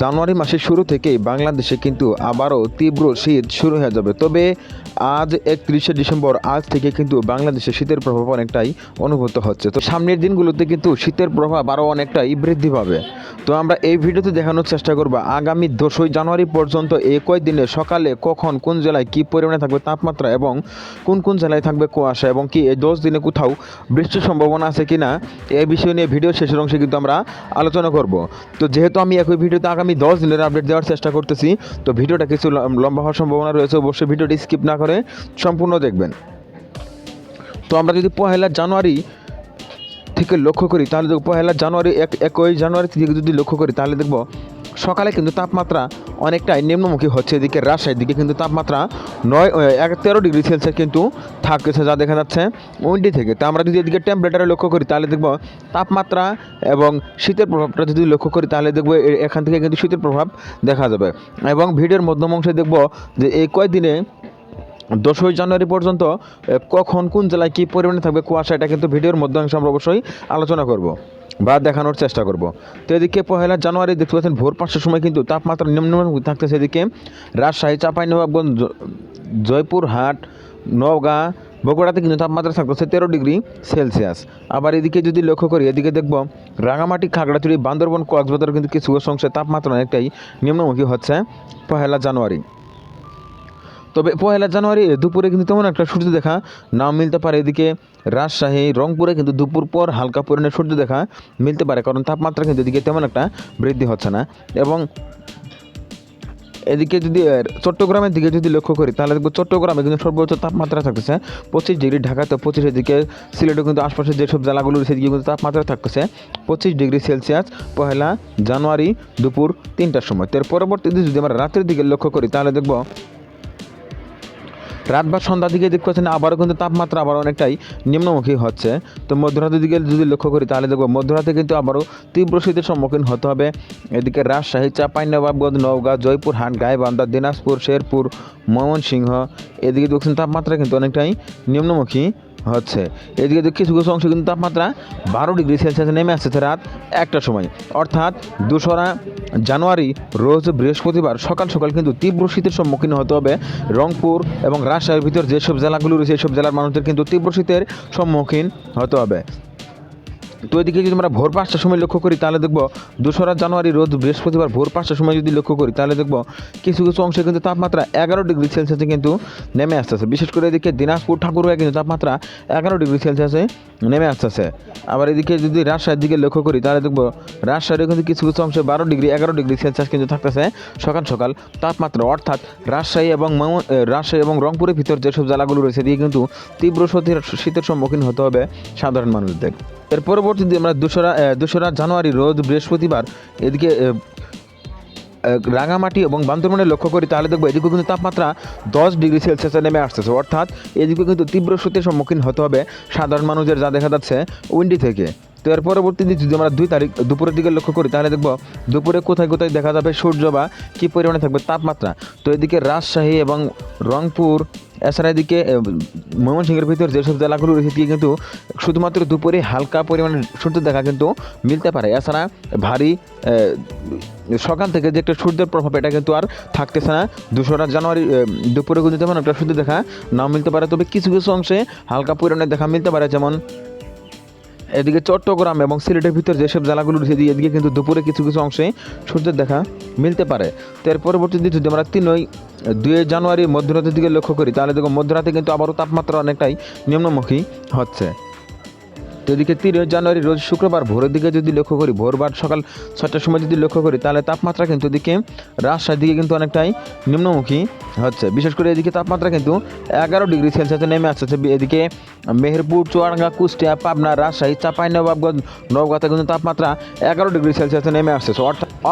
জানুয়ারি মাসের শুরু থেকেই বাংলাদেশে কিন্তু আবারও তীব্র শীত শুরু হয়ে যাবে। তবে আজ একত্রিশে ডিসেম্বর, আজ থেকে কিন্তু বাংলাদেশে শীতের প্রভাব অনেকটাই অনুভূত হচ্ছে। তো সামনের দিনগুলোতে কিন্তু শীতের প্রভাব আরও অনেকটাই বৃদ্ধি পাবে। তো আমরা এই ভিডিওতে দেখানোর চেষ্টা করব, আগামী দশই জানুয়ারি পর্যন্ত এই কয়েকদিনে সকালে কখন, কোন জেলায় কী পরিমাণে থাকবে তাপমাত্রা এবং কোন কোন জেলায় থাকবে কুয়াশা এবং কি এই দশ দিনে কোথাও বৃষ্টির সম্ভাবনা আছে কি না এই বিষয় নিয়ে ভিডিও শেষের অংশে কিন্তু আমরা আলোচনা করব। তো যেহেতু আমি একই ভিডিওতে আগামী দশ দিনের আপডেট দেওয়ার চেষ্টা করতেছি। তো ভিডিওটা কিছু লম- লম্বা হওয়ার সম্ভাবনা রয়েছে, অবশ্যই ভিডিওটি স্কিপ না করে সম্পূর্ণ দেখবেন। তো আমরা যদি পহেলা জানুয়ারি থেকে লক্ষ্য করি, তাহলে পহেলা জানুয়ারি এক, একই জানুয়ারি থেকে যদি লক্ষ্য করি, তাহলে দেখব সকালে কিন্তু তাপমাত্রা অনেকটাই নিম্নমুখী হচ্ছে, এদিকে রাজশাহীর দিকে কিন্তু তাপমাত্রা নয় এক, তেরো ডিগ্রি সেলসিয়াস কিন্তু থাকতেছে যা দেখা যাচ্ছে উইন্ডি থেকে। তা আমরা যদি এদিকে টেম্পারেচারে লক্ষ্য করি, তাহলে দেখব তাপমাত্রা এবং শীতের প্রভাবটা যদি লক্ষ্য করি, তাহলে দেখব এখান থেকে কিন্তু শীতের প্রভাব দেখা যাবে। এবং ভিডিওর মধ্যম অংশে দেখব যে এই কয়েকদিনে দশই জানুয়ারি পর্যন্ত কখন, কোন জেলায় কী পরিমাণে থাকবে কুয়াশা, এটা কিন্তু ভিডিওর মধ্যাংশ আমরা অবশ্যই আলোচনা করব বা দেখানোর চেষ্টা করব। তো এদিকে পহেলা জানুয়ারি দেখতে পাচ্ছেন, ভোর পাঁচটার সময় কিন্তু তাপমাত্রা নিম্নমুখী থাকতেছে। এদিকে রাজশাহী, চাঁপাইনবাবগঞ্জ, জ- জয়পুরহাট, নওগাঁ, বগুড়াতে কিন্তু তাপমাত্রা থাকতেছে তেরো ডিগ্রি সেলসিয়াস। আবার এদিকে যদি লক্ষ্য করি, এদিকে দেখব রাঙামাটি, খাগড়াছড়ি, বান্দরবন কক্সবাজার কিন্তু কিছু অংশে তাপমাত্রা অনেকটাই নিম্নমুখী হচ্ছে পহেলা জানুয়ারি। তবে পয়লা জানুয়ারি দুপুরে কিন্তু তেমন একটা সূর্য দেখা নাও মিলতে পারে। এদিকে রাজশাহী, রংপুরে কিন্তু দুপুর পর হালকা পরিমাণে সূর্য দেখা মিলতে পারে, কারণ তাপমাত্রা কিন্তু এদিকে তেমন একটা বৃদ্ধি হচ্ছে না। এবং এদিকে যদি চট্টগ্রামের দিকে যদি লক্ষ্য করি, তাহলে দেখব চট্টগ্রামে কিন্তু সর্বোচ্চ তাপমাত্রা থাকতেছে পঁচিশ ডিগ্রি, ঢাকাতে পঁচিশ, এদিকে সিলেটে কিন্তু আশপাশের যেসব জেলাগুলো রয়েছে সেদিকে কিন্তু তাপমাত্রা থাকতেছে পঁচিশ ডিগ্রি সেলসিয়াস পহেলা জানুয়ারি দুপুর তিনটার সময়। তার পরবর্তীতে যদি আমরা রাতের দিকে লক্ষ্য করি, তাহলে দেখব রাত বা সন্ধ্যার দিকে দেখতে পাচ্ছেন, আবারও কিন্তু তাপমাত্রা আবার অনেকটাই নিম্নমুখী হচ্ছে। তো মধ্যরাতের দিকে যদি লক্ষ্য করি, তাহলে দেখব মধ্যরাতে কিন্তু আবারও তীব্র শীতের সম্মুখীন হতে হবে। এদিকে রাজশাহী, চাঁপাইনবাবগঞ্জ, নওগাঁ জয়পুরহাট গাইবান্ধা, দিনাজপুর, শেরপুর, ময়মনসিংহ, এদিকে দেখছেন তাপমাত্রা কিন্তু অনেকটাই নিম্নমুখী। হচ্ছে। এদিকে কিছু কিছু অংশ কিন্তু তাপমাত্রা বারো ডিগ্রি সেলসিয়াস নেমে আসছে রাত একটার সময়। অর্থাৎ দোসরা জানুয়ারি রোজ বৃহস্পতিবার সকাল সকাল কিন্তু তীব্র শীতের সম্মুখীন হতে হবে রংপুর এবং রাজশাহীর ভিতর যেসব জেলাগুলো রয়েছে, সেসব জেলার মানুষদের কিন্তু তীব্র শীতের সম্মুখীন হতে হবে। তো এদিকে যদি আমরা ভোর পাঁচটার সময় লক্ষ্য করি, তাহলে দেখব দোসরা জানুয়ারি রোজ বৃহস্পতিবার ভোর পাঁচটার সময় যদি লক্ষ্য করি, তাহলে দেখব কিছু কিছু অংশে কিন্তু তাপমাত্রা এগারো ডিগ্রি সেলসিয়াসে কিন্তু নেমে আসতেছে। বিশেষ করে এদিকে দিনাজপুর ঠাকুরগাঁয় কিন্তু তাপমাত্রা এগারো ডিগ্রি সেলসিয়াসে নেমে আসতেছে। আবার এদিকে যদি রাজশাহীর দিকে লক্ষ্য করি, তাহলে দেখব রাজশাহীর কিন্তু কিছু কিছু অংশে বারো ডিগ্রি, এগারো ডিগ্রি সেলসিয়াস কিন্তু থাকতেছে সকাল সকাল তাপমাত্রা। অর্থাৎ রাজশাহী এবং রাজশাহী এবং রংপুরের ভিতর যেসব জেলাগুলো রয়েছে দিয়ে কিন্তু তীব্র শীতের সম্মুখীন হতে হবে সাধারণ মানুষদের। এর পরবর্তীতে আমরা দোসরা দোসরা জানুয়ারি রোজ বৃহস্পতিবার এদিকে রাঙামাটি এবং বান্দরবনে লক্ষ্য করি, তাহলে দেখব এদিকে কিন্তু তাপমাত্রা দশ ডিগ্রি সেলসিয়াসে নেমে আসতেছে। অর্থাৎ এদিকে কিন্তু তীব্র শীতের সম্মুখীন হতে হবে সাধারণ মানুষের, যা দেখা যাচ্ছে উইন্ডি থেকে। তো এর পরবর্তীতে যদি আমরা দুই তারিখ, দুপুরের দিকে লক্ষ্য করি, তাহলে দেখব দুপুরে কোথায় কোথায় দেখা যাবে সূর্য বা কী পরিমাণে থাকবে তাপমাত্রা। তো এদিকে রাজশাহী এবং রংপুর, এছাড়া এদিকে ময়মনসিংহের ভিতর যেসব জেলাগুলো রয়েছে কিন্তু শুধুমাত্র দুপুরে হালকা পরিমাণে সূর্য দেখা কিন্তু মিলতে পারে। এছাড়া ভারী সকাল থেকে যে একটা সূর্যের প্রভাব, এটা কিন্তু আর থাকতেছে না। দুশোটা জানুয়ারি দুপুরে কিন্তু তেমন একটা সূর্য দেখা নাও মিলতে পারে। তবে কিছু কিছু অংশে হালকা পরিমাণে দেখা মিলতে পারে, যেমন এদিকে চট্টগ্রাম এবং সিলেটের ভিতর যেসব জেলাগুলো রয়েছে, এদিকে- কিন্তু দুপুরে কিছু কিছু অংশে সূর্যের দেখা মিলতে পারে। তো এর পরবর্তীতে যদি আমরা তিনই দুই জানুয়ারি মধ্যরাতের দিকে লক্ষ্য করি, তাহলে দেখো মধ্যরাতে কিন্তু আবারও তাপমাত্রা অনেকটাই নিম্নমুখী হচ্ছে। এদিকে তিরিশ জানুয়ারি রোজ শুক্রবার ভোরের দিকে যদি লক্ষ্য করি, ভোরবার সকাল ছটার সময় যদি লক্ষ্য করি, তাহলে তাপমাত্রা কিন্তু এদিকে রাজশাহীর দিকে কিন্তু অনেকটাই নিম্নমুখী হচ্ছে। বিশেষ করে এদিকে তাপমাত্রা কিন্তু এগারো ডিগ্রি সেলসিয়াসে নেমে আসছে এদিকে মেহেরপুর, চুয়াডাঙ্গা, কুষ্টিয়া, পাবনা, রাজশাহী চাপাই চাঁপাইনবাবগঞ্জ, নওগাঁতে কিন্তু তাপমাত্রা এগারো ডিগ্রি সেলসিয়াসে নেমে আসছে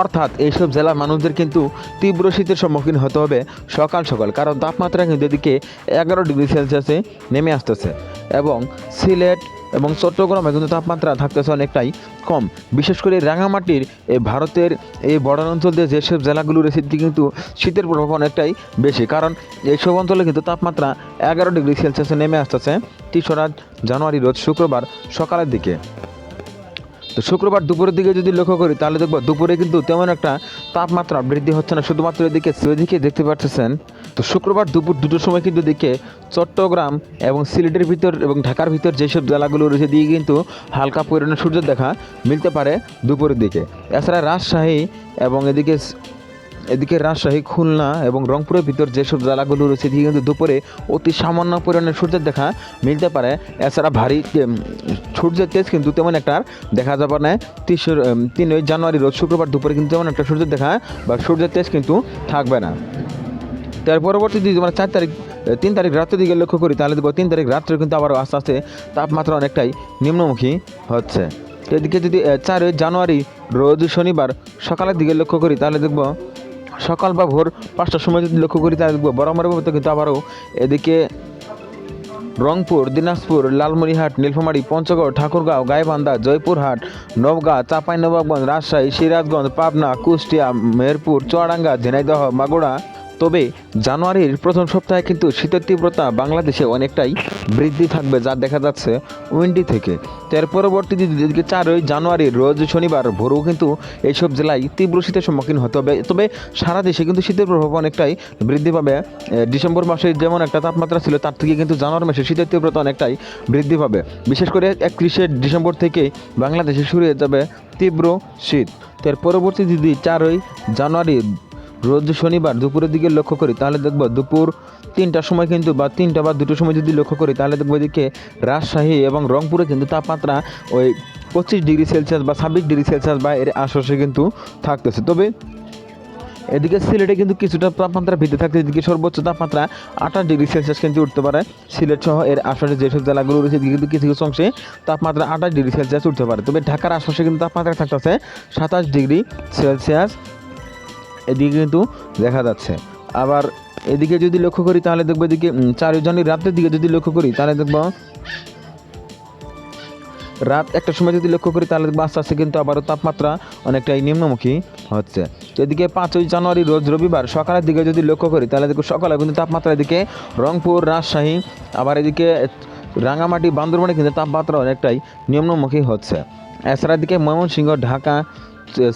অর্থাৎ এইসব জেলার মানুষদের কিন্তু তীব্র শীতের সম্মুখীন হতে হবে সকাল সকাল, কারণ তাপমাত্রা কিন্তু এদিকে এগারো ডিগ্রি সেলসিয়াসে নেমে আসতেছে। এবং সিলেট এবং চট্টগ্রামে কিন্তু তাপমাত্রা থাকতেছে অনেকটাই কম। বিশেষ করে রাঙামাটির এই ভারতের এই বর্ডার অঞ্চল দিয়ে যেসব জেলাগুলো রয়েছে কিন্তু শীতের প্রভাব অনেকটাই বেশি। কারণ এইসব অঞ্চলে কিন্তু তাপমাত্রা এগারো ডিগ্রি সেলসিয়াসে নেমে আসতেছে। তেসরা জানুয়ারি রোজ শুক্রবার সকালের দিকে। তো শুক্রবার দুপুরের দিকে যদি লক্ষ্য করি, তাহলে দেখব দুপুরে কিন্তু তেমন একটা তাপমাত্রা বৃদ্ধি হচ্ছে না। শুধুমাত্র এদিকে সেদিকে দেখতে পাচ্ছেন তো শুক্রবার দুপুর দুটোর সময় কিন্তু দিকে চট্টগ্রাম এবং সিলেটের ভিতর এবং ঢাকার ভিতর যেসব জেলাগুলো রয়েছে দিয়ে কিন্তু হালকা পরিমাণে সূর্য দেখা মিলতে পারে দুপুরের দিকে। এছাড়া রাজশাহী এবং এদিকে এদিকে রাজশাহী, খুলনা এবং রংপুরের ভিতর যেসব জেলাগুলো রয়েছে, এদিকে কিন্তু দুপুরে অতি সামান্য পরিমাণে সূর্যের দেখা মিলতে পারে। এছাড়া ভারী সূর্যের তেজ কিন্তু তেমন একটা দেখা যাবে না। তিনশো তিনই জানুয়ারি, রোজ শুক্রবার দুপুরে কিন্তু তেমন একটা সূর্যের দেখা বা সূর্যের তেজ কিন্তু থাকবে না। তার পরবর্তী দিকে মানে চার তারিখ তিন তারিখ রাত্রের দিকে লক্ষ্য করি, তাহলে দেখব তিন তারিখ রাত্রে কিন্তু আবার আস্তে আস্তে তাপমাত্রা অনেকটাই নিম্নমুখী হচ্ছে। এদিকে যদি চারই জানুয়ারি, রোজ শনিবার সকালের দিকে লক্ষ্য করি, তাহলে দেখব সকাল বা ভোর পাঁচটার সময় যদি লক্ষ্য করি, তাহলে দেখব বরাবরের মতো কিন্তু আবারও এদিকে রংপুর, দিনাজপুর, লালমনিরহাট, নীলফামারী, পঞ্চগড়, ঠাকুরগাঁও, গাইবান্ধা, জয়পুরহাট নবগাঁ চাঁপাইনবাবগঞ্জ, রাজশাহী, সিরাজগঞ্জ, পাবনা, কুষ্টিয়া, মেহেরপুর, চুয়াডাঙ্গা, ঝিনাইদহ, মাগুরা তবে জানুয়ারির প্রথম সপ্তাহে কিন্তু শীতের তীব্রতা বাংলাদেশে অনেকটাই বৃদ্ধি থাকবে যা দেখা যাচ্ছে উইন্ডি থেকে। এর পরবর্তী দিকে চারই জানুয়ারির রোজ শনিবার ভোরেও কিন্তু এইসব জেলায় তীব্র শীতের সম্মুখীন হতে হবে। তবে সারা দেশে কিন্তু শীতের প্রভাব অনেকটাই বৃদ্ধি পাবে। ডিসেম্বর মাসে যেমন একটা তাপমাত্রা ছিল, তার থেকে কিন্তু জানুয়ারি মাসে শীতের তীব্রতা অনেকটাই বৃদ্ধি পাবে। বিশেষ করে একত্রিশে ডিসেম্বর থেকে বাংলাদেশে শুরু হয়ে যাবে তীব্র শীত। এর পরবর্তী যদি চারই জানুয়ারি রোজ শনিবার দুপুরের দিকে লক্ষ্য করি, তাহলে দেখব দুপুর তিনটার সময় কিন্তু বা তিনটা বা দুটোর সময় যদি লক্ষ্য করি, তাহলে দেখব এদিকে রাজশাহী এবং রংপুরে কিন্তু তাপমাত্রা ওই পঁচিশ ডিগ্রি সেলসিয়াস বা ছাব্বিশ ডিগ্রি সেলসিয়াস বা এর আশপাশে কিন্তু থাকতেছে। তবে এদিকে সিলেটে কিন্তু কিছুটা তাপমাত্রা বৃদ্ধি থাকছে, এদিকে সর্বোচ্চ তাপমাত্রা আঠাশ ডিগ্রি সেলসিয়াস কিন্তু উঠতে পারে। সিলেট সহ এর আশপাশে যেসব জেলাগুলো রয়েছে, এদিকে কিন্তু কিছু কিছু অংশে তাপমাত্রা আঠাশ ডিগ্রি সেলসিয়াস উঠতে পারে। তবে ঢাকার আশপাশে কিন্তু তাপমাত্রা থাকতেছে সাতাশ ডিগ্রি সেলসিয়াস। এদিকে কিন্তু দেখা যাচ্ছে। আবার এদিকে যদি লক্ষ্য করি, তাহলে দেখব এদিকে জানুয়ারি রাতের দিকে যদি লক্ষ্য করি, তাহলে দেখব রাত একটা সময় যদি লক্ষ্য করি, তাহলে দেখব আস্তে আস্তে কিন্তু আবারও তাপমাত্রা অনেকটাই নিম্নমুখী হচ্ছে। এদিকে পাঁচই জানুয়ারি রোজ রবিবার সকালের দিকে যদি লক্ষ্য করি, তাহলে দেখো সকালে কিন্তু তাপমাত্রা এদিকে রংপুর, রাজশাহী, আবার এদিকে রাঙামাটি, বান্দরবানে কিন্তু তাপমাত্রা অনেকটাই নিম্নমুখী হচ্ছে। এছাড়া এদিকে ময়মনসিংহ, ঢাকা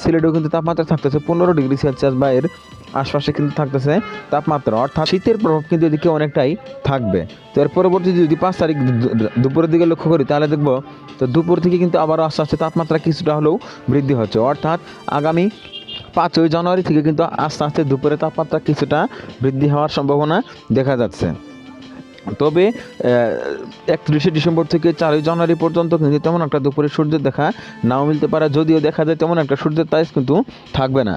সিলেটেও কিন্তু তাপমাত্রা থাকতেছে পনেরো ডিগ্রি সেলসিয়াস বা এর আশপাশে কিন্তু থাকতেছে তাপমাত্রা। অর্থাৎ শীতের প্রভাব কিন্তু এদিকে অনেকটাই থাকবে। তো এর পরবর্তী যদি পাঁচ তারিখ দুপুরের দিকে লক্ষ্য করি, তাহলে দেখব তো দুপুর থেকে কিন্তু আবারও আস্তে আস্তে তাপমাত্রা কিছুটা হলেও বৃদ্ধি হচ্ছে। অর্থাৎ আগামী পাঁচই জানুয়ারি থেকে কিন্তু আস্তে আস্তে দুপুরে তাপমাত্রা কিছুটা বৃদ্ধি হওয়ার সম্ভাবনা দেখা যাচ্ছে। তবে একত্রিশে ডিসেম্বর থেকে চারই জানুয়ারি পর্যন্ত কিন্তু তেমন একটা দুপুরে সূর্যের দেখা নাও মিলতে পারে, যদিও দেখা যায় তেমন একটা সূর্যের তাইজ কিন্তু থাকবে না।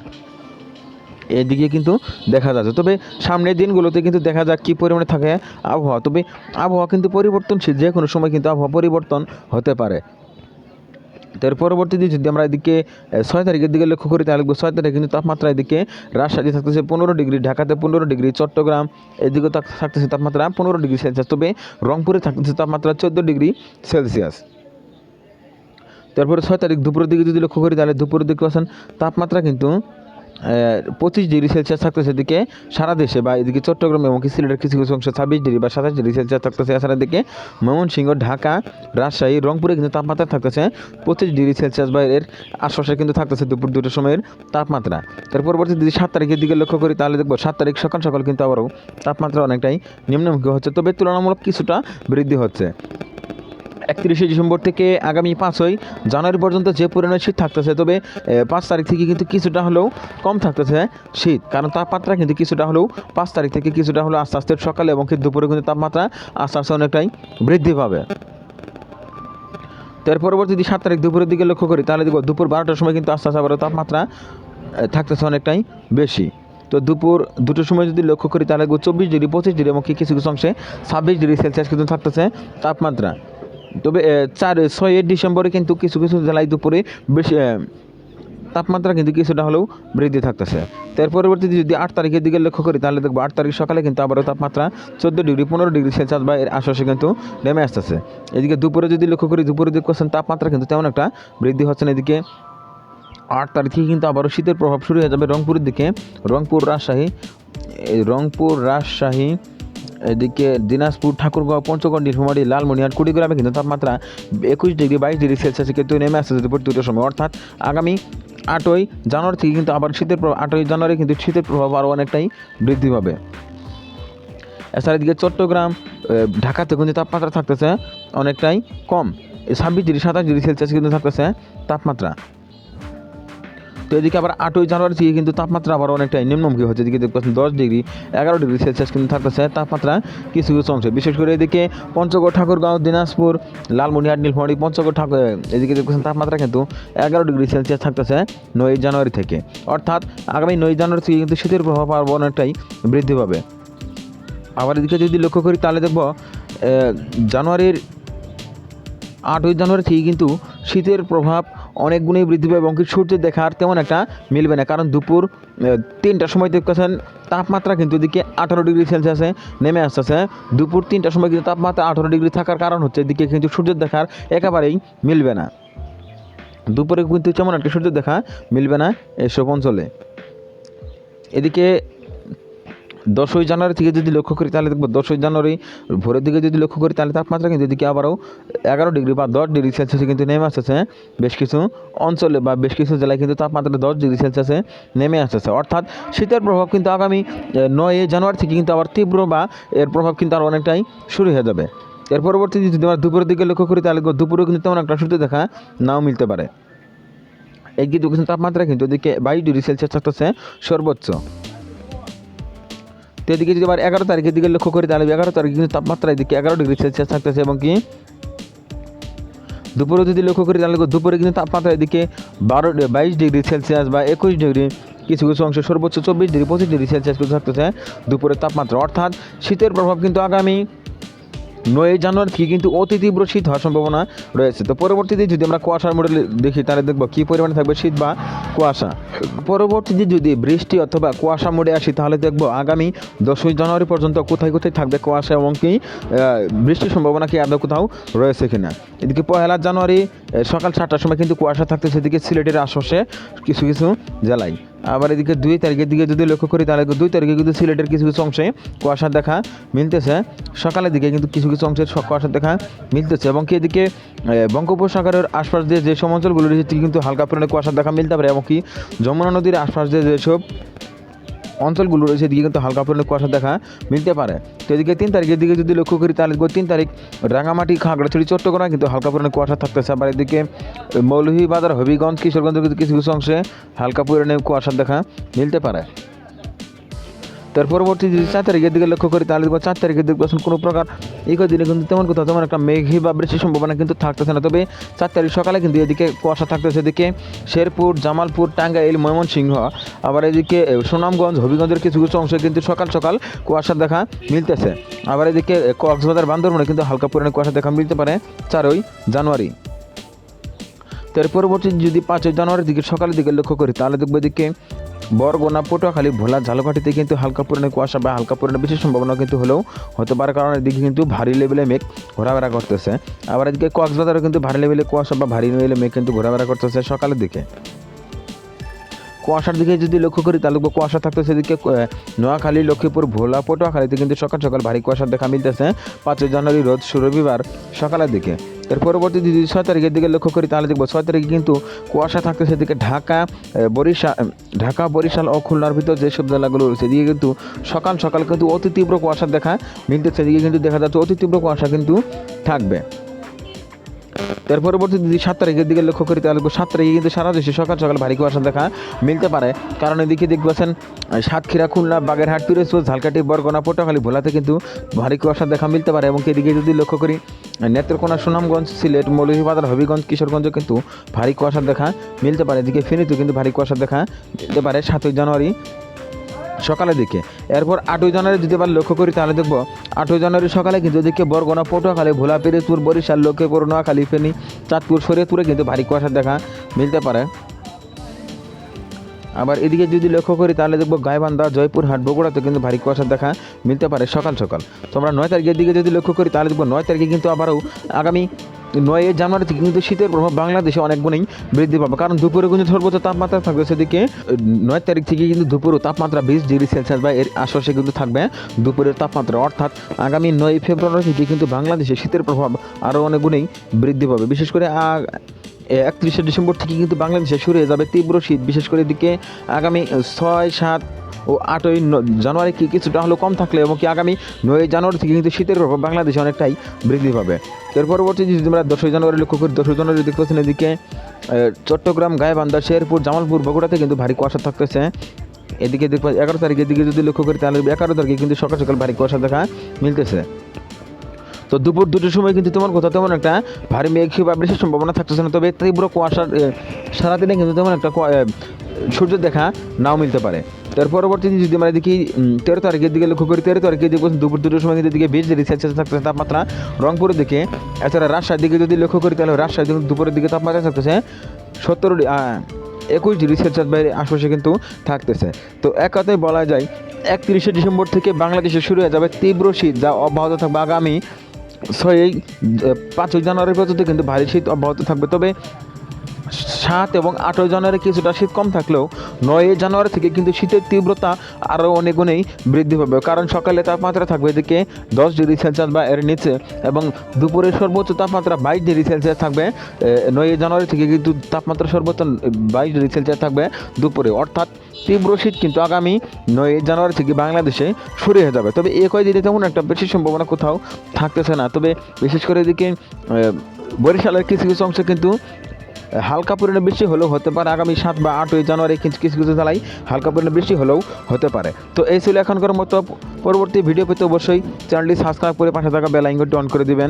এদিকে কিন্তু দেখা যাচ্ছে, তবে সামনের দিনগুলোতে কিন্তু দেখা যাক কী পরিমাণে থাকে আবহাওয়া। তবে আবহাওয়া কিন্তু পরিবর্তনশীল যে কোনো সময় কিন্তু আবহাওয়া পরিবর্তন হতে পারে। তো এর পরবর্তীতে যদি আমরা এদিকে ছয় তারিখের দিকে লক্ষ্য করি, তাহলে ছয় তারিখে কিন্তু তাপমাত্রা এদিকে রাজশাহী থাকতেছে পনেরো ডিগ্রি, ঢাকাতে পনেরো ডিগ্রি, চট্টগ্রাম এদিকে থাক- থাকতেছে তাপমাত্রা পনেরো ডিগ্রি সেলসিয়াস। তবে রংপুরে থাকতেছে তাপমাত্রা চোদ্দ ডিগ্রি সেলসিয়াস। তারপরে ছয় তারিখ দুপুরের দিকে যদি লক্ষ্য করি, তাহলে দুপুরের দিকে আছেন তাপমাত্রা কিন্তু পঁচিশ ডিগ্রি সেলসিয়াস থাকতেছে এদিকে সারা দেশে বা এদিকে চট্টগ্রাম এবং সিলেটের কিছু কিছু অংশ ছাব্বিশ ডিগ্রি বা সাতাশ ডিগ্রি সেলসিয়াস থাকতেছে। এছাড়া এদিকে ময়মনসিংহ, ঢাকা, রাজশাহী, রংপুরে কিন্তু তাপমাত্রা থাকতেছে পঁচিশ ডিগ্রি সেলসিয়াস বা এর আশপাশে কিন্তু থাকতেছে দুপুর দুটোর সময়ের তাপমাত্রা। তার পরবর্তী যদি সাত তারিখের দিকে লক্ষ্য করি তাহলে দেখব সাত তারিখ সকাল সকাল কিন্তু আবারও তাপমাত্রা অনেকটাই নিম্নমুখী হচ্ছে। তবে তুলনামূলক কিছুটা বৃদ্ধি হচ্ছে। একত্রিশে ডিসেম্বর থেকে আগামী পাঁচই জানুয়ারি পর্যন্ত যে পরিমাণে শীত থাকতেছে, তবে পাঁচ তারিখ থেকে কিন্তু কিছুটা হলেও কম থাকতেছে শীত। কারণ তাপমাত্রা কিন্তু কিছুটা হলেও পাঁচ তারিখ থেকে কিছুটা হলেও আস্তে আস্তে সকালে এবং দুপুরে কিন্তু তাপমাত্রা আস্তে আস্তে অনেকটাই বৃদ্ধি পাবে। তো এর পরবর্তী যদি সাত তারিখ দুপুরের দিকে লক্ষ্য করি, তাহলে দেখব দুপুর বারোটার সময় কিন্তু আস্তে আস্তে আবারও তাপমাত্রা থাকতেছে অনেকটাই বেশি। তো দুপুর দুটোর সময় যদি লক্ষ্য করি, তাহলে চব্বিশ ডিগ্রি, পঁচিশ ডিগ্রি এবং কিছু কিছু অংশে ছাব্বিশ ডিগ্রি সেলসিয়াস কিন্তু থাকতেছে তাপমাত্রা। তবে চার, ছয় ডিসেম্বরে কিন্তু কিছু কিছু জেলায় দুপুরে বেশি তাপমাত্রা কিন্তু কিছুটা হলেও বৃদ্ধি থাকতেছে। এর পরবর্তীতে যদি আট তারিখের দিকে লক্ষ্য করি, তাহলে দেখব আট তারিখ সকালে কিন্তু আবারও তাপমাত্রা চোদ্দ ডিগ্রি, পনেরো ডিগ্রি সেলসিয়াস বা এর আশপাশে কিন্তু নেমে আসতেছে। এদিকে দুপুরে যদি লক্ষ্য করি, দুপুরে দিকে কোশ্চেন তাপমাত্রা কিন্তু তেমন একটা বৃদ্ধি হচ্ছে না। এদিকে আট তারিখে কিন্তু আবারও শীতের প্রভাব শুরু হয়ে যাবে রংপুরের দিকে। রংপুর রাজশাহী রংপুর রাজশাহী এদিকে দিনাজপুর ঠাকুরগাঁও পঞ্চগড় নীলফামারী লালমনিরহাট কুড়িগ্রামে কিন্তু তাপমাত্রা একুশ ডিগ্রি, বাইশ ডিগ্রি সেলসিয়াসে কিন্তু নেমে আসছে দুপুর দুটোর সময়। অর্থাৎ আগামী আটই জানুয়ারি থেকে কিন্তু আবার শীতের প্রভাব, আটই জানুয়ারি কিন্তু শীতের প্রভাব আরও অনেকটাই বৃদ্ধি পাবে। এছাড়া এদিকে চট্টগ্রাম ঢাকাতে কিন্তু তাপমাত্রা থাকতেছে অনেকটাই কম। ছাব্বিশ ডিগ্রি, সাতাশ ডিগ্রি সেলসিয়াস কিন্তু থাকতেছে তাপমাত্রা। তো এদিকে আবার আটই জানুয়ারি থেকে কিন্তু তাপমাত্রা আবার অনেকটাই নিম্নমুখী হচ্ছে। এদিকে দেখতে পাচ্ছেন দশ ডিগ্রি, এগারো ডিগ্রি সেলসিয়াস কিন্তু থাকতেছে। তাপমাত্রা কিছু কিছু অংশে, বিশেষ করে এদিকে পঞ্চগড়, ঠাকুরগাঁও, দিনাজপুর, লালমনিরহাট, নীলফামারী, পঞ্চগড়, ঠাকুর এদিকে দেখতেছেন তাপমাত্রা কিন্তু এগারো ডিগ্রি সেলসিয়াস থাকতেছে নয় জানুয়ারি থেকে। অর্থাৎ আগামী নয় জানুয়ারি থেকে কিন্তু শীতের প্রভাব আরও অনেকটাই বৃদ্ধি পাবে। আবার এদিকে যদি লক্ষ্য করি তাহলে দেখব জানুয়ারির আটই জানুয়ারি থেকে কিন্তু শীতের প্রভাব অনেক গুণেই বৃদ্ধি পাবে এবং কি সূর্যের দেখার তেমন একটা মিলবে না। কারণ দুপুর তিনটার সময় দেখতেছেন তাপমাত্রা কিন্তু এদিকে আঠারো ডিগ্রি সেলসিয়াসে নেমে আসতেছে। দুপুর তিনটার সময় কিন্তু তাপমাত্রা আঠারো ডিগ্রি থাকার কারণ হচ্ছে এদিকে কিন্তু সূর্যের দেখার একেবারেই মিলবে না। দুপুরে কিন্তু তেমন একটা সূর্যের দেখা মিলবে না এসব অঞ্চলে। এদিকে দশই জানুয়ারি থেকে যদি লক্ষ্য করি, তাহলে দেখব দশই জানুয়ারি ভোরের দিকে যদি লক্ষ্য করি, তাহলে তাপমাত্রা কিন্তু এদিকে আবারও এগারো ডিগ্রি বা দশ ডিগ্রি সেলসিয়াসে কিন্তু নেমে আসতেছে। বেশ কিছু অঞ্চলে বা বেশ কিছু জেলায় কিন্তু তাপমাত্রা দশ ডিগ্রি সেলসিয়াসে নেমে আসতেছে। অর্থাৎ শীতের প্রভাব কিন্তু আগামী নয় জানুয়ারি থেকে কিন্তু আবার তীব্র বা এর প্রভাব কিন্তু আরও অনেকটাই শুরু হয়ে যাবে। এর পরবর্তী যদি আমরা দুপুরের দিকে লক্ষ্য করি, তাহলে দুপুরেও কিন্তু তেমন একটা সূর্য দেখা নাও মিলতে পারে। কিন্তু তাপমাত্রা কিন্তু এদিকে বাইশ ডিগ্রি সেলসিয়াস থাকতেছে সর্বোচ্চ। তো এদিকে যদি আবার এগারো তারিখের দিকে লক্ষ্য করি তাহলে এগারো তারিখ কিন্তু তাপমাত্রা এদিকে এগারো ডিগ্রি সেলসিয়াস থাকতেছে এবং কি? দুপুরে যদি লক্ষ্য করি তাহলে দুপুরে কিন্তু তাপমাত্রা এদিকে বারো বাইশ ডিগ্রি সেলসিয়াস বা একুশ ডিগ্রি, কিছু কিছু অংশ সর্বোচ্চ চব্বিশ ডিগ্রি, পঁচিশ ডিগ্রি সেলসিয়াস কিন্তু থাকতেছে দুপুরের তাপমাত্রা। অর্থাৎ শীতের প্রভাব কিন্তু আগামী নয় জানুয়ারি থেকে কিন্তু অতি তীব্র শীত হওয়ার সম্ভাবনা রয়েছে। তো পরবর্তীতে যদি আমরা কুয়াশার মডেল দেখি, তাহলে দেখব কী পরিমাণে থাকবে শীত বা কুয়াশা। পরবর্তীতে যদি বৃষ্টি অথবা কুয়াশা মোড়ে আসি, তাহলে দেখব আগামী দশই জানুয়ারি পর্যন্ত কোথায় কোথায় থাকবে কুয়াশা এবং কি বৃষ্টির সম্ভাবনা কি আদৌ কোথাও রয়েছে কিনা। এদিকে পয়লা জানুয়ারি সকাল সাতটার সময় কিন্তু কুয়াশা থাকতেছে এদিকে সিলেটের আশপাশে কিছু কিছু জেলায়। আবার এদিকে দুই তারিখের দিকে যদি লক্ষ্য করি, তাহলে দুই তারিখে কিন্তু সিলেটের কিছু কিছু অংশে কুয়াশা দেখা মিলতেছে। সকালের দিকে কিন্তু কিছু কিছু অংশের কুয়াশা দেখা মিলতেছে। এবং কি এদিকে বঙ্গোপসাগরের আশপাশ দিয়ে যে সব অঞ্চলগুলো রয়েছে কিন্তু হালকা পরিমাণে কুয়াশা দেখা মিলতে পারে। এবং কি যমুনা নদীর আশপাশ দিয়ে যেসব অঞ্চলগুলো রয়েছে, এদিকে কিন্তু হালকা পরিমাণে কুয়াশা দেখা মিলতে পারে। তো এদিকে তিন তারিখের দিকে যদি লক্ষ্য করি, তাহলে তিন তারিখ রাঙামাটি, খাগড়াছড়ি, চট্টগ্রাম কিন্তু হালকা পরিমাণে কুয়াশা থাকতেছে। আবার এদিকে মৌলভীবাজার, হবিগঞ্জ কিশোরগঞ্জ কিছু কিছু অংশে হালকা পরিমাণে কুয়াশা দেখা মিলতে পারে। তার পরবর্তী যদি চার তারিখের দিকে লক্ষ্য করি, তাহলে চার তারিখের দিকে কোনো প্রকার এই দিনে কিন্তু তেমন কোথাও তেমন একটা মেঘি বা বৃষ্টির সম্ভাবনা কিন্তু থাকতেছে না। তবে চার তারিখ সকালে কিন্তু এদিকে কুয়াশা থাকতেছে। এদিকে শেরপুর, জামালপুর, টাঙ্গাইল, ময়মনসিংহ, আবার এদিকে সুনামগঞ্জ, হবিগঞ্জের কিছু কিছু অংশে কিন্তু সকাল সকাল কুয়াশার দেখা মিলতেছে। আবার এদিকে কক্সবাজার, বান্দরবনে কিন্তু হালকা পরিমাণে কুয়াশা দেখা মিলতে পারে চারই জানুয়ারি। তার পরবর্তী যদি পাঁচই জানুয়ারির দিকে সকালের দিকে লক্ষ্য করি, তাহলে দেখব এদিকে বরগোনা পটুয়াখালী ভোলা ঝালকাঠিতে কিন্তু হালকা পরিমাণে কুয়াশা বা হালকা পরিমাণে বেশি সম্ভাবনা কিন্তু হলেও হতে পারে কারণ এদিকে কিন্তু ভারী লেভেলে মেঘ ঘোরাফেরা করতেছে। আবার এদিকে কক্সবাজারে কিন্তু ভারী লেভেলে কুয়াশা বা ভারী লেভেলে মেঘ কিন্তু ঘোরাফেরা করতেছে সকালের দিকে। কুয়াশার দিকে যদি লক্ষ্য করি তাহলে কুয়াশা থাকতেছে এদিকে আহ, নোয়াখালী লক্ষ্মীপুর ভোলা পটুয়াখালীতে কিন্তু সকাল সকাল ভারী কুয়াশা দেখা মিলতেছে। পাঁচই জানুয়ারি রোজ রবিবার সকালের দিকে। এর পরবর্তী যদি ছয় তারিখের দিকে লক্ষ্য করি, তাহলে দেখব ছয় তারিখে কিন্তু কুয়াশা থাকতে সেদিকে ঢাকা বরিশাল ঢাকা, বরিশাল ও খুলনার ভিতর যেসব জেলাগুলো রয়েছে, এদিকে কিন্তু সকাল সকাল কিন্তু অতি তীব্র কুয়াশা দেখা মিলতে সেদিকে কিন্তু দেখা যাচ্ছে অতি তীব্র কুয়াশা কিন্তু থাকবে। এর পরবর্তী যদি সাত তারিখের দিকে লক্ষ্য করি, তাহলে সাত তারিখে কিন্তু সারা দেশে সকাল সকাল ভারী কুয়াশা দেখা মিলতে পারে। কারণ এদিকে দেখবেন সাতক্ষীরা, খুলনা, বাগেরহাট, পিরোজপুর, ঝালকাঠি, বরগোনা পটুয়াখালী ভোলাতে কিন্তু ভারী কুয়াশা দেখা মিলতে পারে। এবং এদিকে যদি লক্ষ্য করি, নেত্রকোনা, সুনামগঞ্জ, সিলেট, মৌলভীবাজার, হবিগঞ্জ কিশোরগঞ্জ কিন্তু ভারী কুয়াশা দেখা মিলতে পারে। এদিকে ফেনীতেও কিন্তু ভারী কুয়াশা দেখা মিলতে পারে সাতই জানুয়ারি। সকালের দিকে। এরপর আটই জানুয়ারি যদি আবার লক্ষ্য করি তাহলে দেখব আটই জানুয়ারি সকালে কিন্তু এদিকে বরগোনা, পটুয়াখালী, ভোলা, পিরিজপুর, বরিশাল, লক্ষ্মীপুর, নোয়াখালী, ফেনী, চাঁদপুর, শরীয়তপুরে কিন্তু ভারী কুয়াশা দেখা মিলতে পারে। আবার এদিকে যদি লক্ষ্য করি তাহলে দেখব গাইবান্ধা, জয়পুরহাট, বগুড়াতে কিন্তু ভারী কুয়াশা দেখা মিলতে পারে সকাল সকাল। তো আমরা নয় তারিখের দিকে যদি লক্ষ্য করি তাহলে দেখব নয় তারিখে কিন্তু আবারও আগামী নয় জানুয়ারি থেকে কিন্তু শীতের প্রভাব বাংলাদেশে অনেক গুণেই বৃদ্ধি পাবে। কারণ দুপুরে কিন্তু সর্বোচ্চ তাপমাত্রা থাকবে সেদিকে নয় তারিখ থেকে কিন্তু দুপুরে তাপমাত্রা বিশ ডিগ্রি সেলসিয়াস বা এর আশপাশে কিন্তু থাকবে দুপুরের তাপমাত্রা। অর্থাৎ আগামী নয় ফেব্রুয়ারি থেকে কিন্তু বাংলাদেশে শীতের প্রভাব আরও অনেক গুণেই বৃদ্ধি পাবে। বিশেষ করে একত্রিশে ডিসেম্বর থেকে কিন্তু বাংলাদেশে শুরু হয়ে যাবে তীব্র শীত। বিশেষ করে এদিকে আগামী ছয় সাত ও আটই জানুয়ারি কি কিছুটা হলেও কম থাকলে এবং কি আগামী নয় জানুয়ারি থেকে কিন্তু শীতের প্রভাব বাংলাদেশে অনেকটাই বৃদ্ধি পাবে। এর পরবর্তী যদি আমরা দশই জানুয়ারি লক্ষ্য করি, দশই জানুয়ারি দেখতে পাচ্ছেন এদিকে চট্টগ্রাম গায়েবান্ধা শেরপুর, জামালপুর, বগুড়াতে কিন্তু ভারী কুয়াশা থাকতেছে। এদিকে দেখব এগারো তারিখের দিকে যদি লক্ষ্য করি, তাহলে এগারো তারিখে কিন্তু সকাল সকাল ভারী কুয়াশা দেখা মিলতেছে। তো দুপুর দুটোর সময় কিন্তু তেমন কোথাও তেমন একটা ভারী মেঘ বা বৃষ্টির সম্ভাবনা থাকতেছে না, তবে তীব্র কুয়াশার সারাদিনে কিন্তু তেমন একটা সূর্য দেখা নাও মিলতে পারে। তার পরবর্তী যদি আমরা দেখি তেরো তারিখের দিকে লক্ষ্য করি, তেরো তারিখে দেখব দুপুর দুটোর সময় কিন্তু দিকে বিশ ডিগ্রি সেলসিয়াস থাকতেছে তাপমাত্রা রংপুরের দিকে। এছাড়া রাজশাহীর দিকে যদি লক্ষ্য করি, তাহলে রাজশাহী দুপুরের দিকে তাপমাত্রা থাকতেছে সত্তর একুশ ডিগ্রি সেলসিয়াস বাইরে আশপাশে কিন্তু থাকতেছে। তো এক কথায় বলা যায়, একত্রিশে ডিসেম্বর থেকে বাংলাদেশে শুরু হয়ে যাবে তীব্র শীত, যা অব্যাহত থাকবে আগামী ছয়ই পাঁচই জানুয়ারি পর্যন্ত কিন্তু ভারী শীত অব্যাহত থাকবে। তবে সাত এবং আটই জানুয়ারি কিছুটা শীত কম থাকলেও নয়ই জানুয়ারি থেকে কিন্তু শীতের তীব্রতা আরও অনেক গুণেই বৃদ্ধি পাবে। কারণ সকালে তাপমাত্রা থাকবে এদিকে দশ ডিগ্রি সেলসিয়াস বা এর নিচে এবং দুপুরের সর্বোচ্চ তাপমাত্রা বাইশ ডিগ্রি সেলসিয়াস থাকবে। নয়ই জানুয়ারি থেকে কিন্তু তাপমাত্রা সর্বোচ্চ বাইশ ডিগ্রি সেলসিয়াস থাকবে দুপুরে। অর্থাৎ তীব্র শীত কিন্তু আগামী নয় জানুয়ারি থেকে বাংলাদেশে শুরু হয়ে যাবে। তবে এ কয়দিনে তেমন একটা বেশি সম্ভাবনা কোথাও থাকতেছে না। তবে বিশেষ করে এদিকে বরিশালের কিছু কিছু অংশে কিন্তু হালকা পরিমাণে বৃষ্টি হলেও হতে পারে আগামী সাত বা আটই জানুয়ারি কিছু কিছু কিছু জেলায় হালকা পরিমাণে বৃষ্টি হলেও হতে পারে। তো এই ছিল এখনকার মতো পরবর্তী ভিডিও পেতে অবশ্যই চ্যানেলটি সাবস্ক্রাইব করে পাশে থাকা বেল অন করে দিবেন।